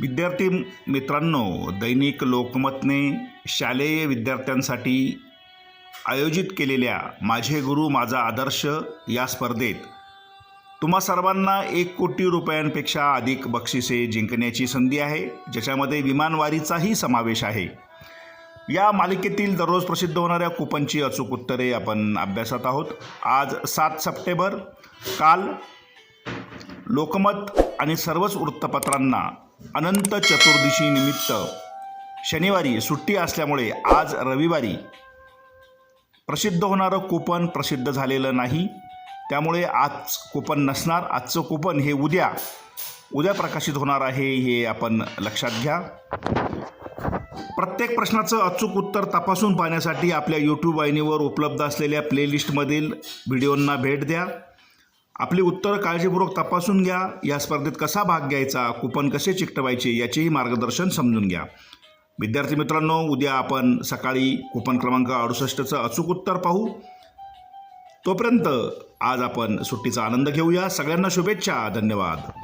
विद्यार्थी मित्रांनो दैनिक लोकमतने शालेय विद्यार्थ्यांसाठी आयोजित केलेल्या माझे गुरु माझा आदर्श या स्पर्धेत तुम्हा सर्वांना एक कोटी रुपयांपेक्षा अधिक बक्षिसे जिंकण्याची संधी आहे ज्याच्यामध्ये विमानवारीचाही समावेश आहे. या मालिकेतील दररोज प्रसिद्ध होणाऱ्या कुपनची अचूक उत्तरे आपण अभ्यासात आहोत. आज सात सप्टेंबर काल लोकमत आणि सर्वच वृत्तपत्रांना अनंत चतुर्दशी निमित्त शनिवारी सुट्टी असल्यामुळे आज रविवारी प्रसिद्ध होणारं कूपन प्रसिद्ध झालेलं नाही. त्यामुळे आज कूपन नसणार. आजचं कूपन हे उद्या उद्या प्रकाशित होणार आहे हे आपण लक्षात घ्या. प्रत्येक प्रश्नाचं अचूक उत्तर तपासून पाहण्यासाठी आपल्या यूट्यूब वाहिनीवर उपलब्ध असलेल्या प्लेलिस्टमधील व्हिडिओंना भेट द्या. आपली उत्तरं काळजीपूर्वक तपासून घ्या. या स्पर्धेत कसा भाग घ्यायचा कुपन कसे चिकटवायचे याचेही मार्गदर्शन समजून घ्या. विद्यार्थी मित्रांनो उद्या आपण सकाळी कुपन क्रमांक अडुसष्टचं अचूक उत्तर पाहू. तोपर्यंत आज आपण सुट्टीचा आनंद घेऊया. सगळ्यांना शुभेच्छा. धन्यवाद.